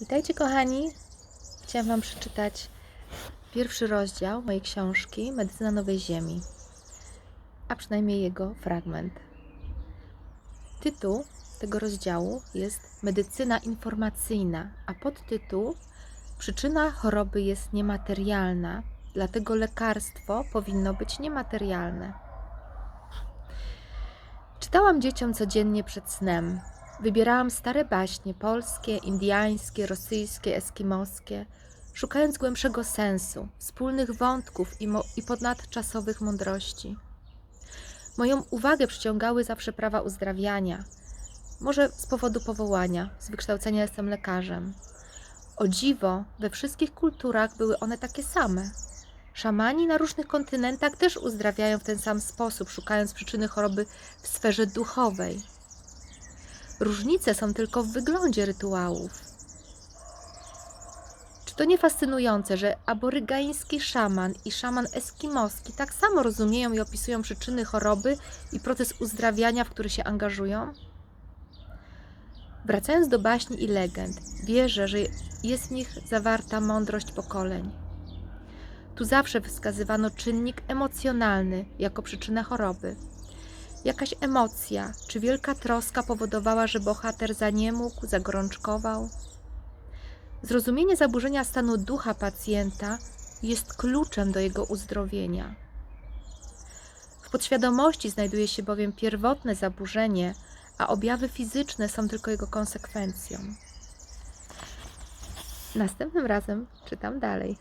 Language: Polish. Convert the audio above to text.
Witajcie kochani. Chciałam Wam przeczytać pierwszy rozdział mojej książki Medycyna Nowej Ziemi, a przynajmniej jego fragment. Tytuł tego rozdziału jest Medycyna informacyjna, a podtytuł Przyczyna choroby jest niematerialna, dlatego lekarstwo powinno być niematerialne. Czytałam dzieciom codziennie przed snem. Wybierałam stare baśnie polskie, indiańskie, rosyjskie, eskimoskie, szukając głębszego sensu, wspólnych wątków i, i ponadczasowych mądrości. Moją uwagę przyciągały zawsze prawa uzdrawiania. Może z powodu powołania, z wykształcenia jestem lekarzem. O dziwo, we wszystkich kulturach były one takie same. Szamani na różnych kontynentach też uzdrawiają w ten sam sposób, szukając przyczyny choroby w sferze duchowej. Różnice są tylko w wyglądzie rytuałów. Czy to nie fascynujące, że aborygański szaman i szaman eskimoski tak samo rozumieją i opisują przyczyny choroby i proces uzdrawiania, w który się angażują? Wracając do baśni i legend, wierzę, że jest w nich zawarta mądrość pokoleń. Tu zawsze wskazywano czynnik emocjonalny jako przyczynę choroby. Jakaś emocja czy wielka troska powodowała, że bohater zaniemógł, zagorączkował. Zrozumienie zaburzenia stanu ducha pacjenta jest kluczem do jego uzdrowienia. W podświadomości znajduje się bowiem pierwotne zaburzenie, a objawy fizyczne są tylko jego konsekwencją. Następnym razem czytam dalej.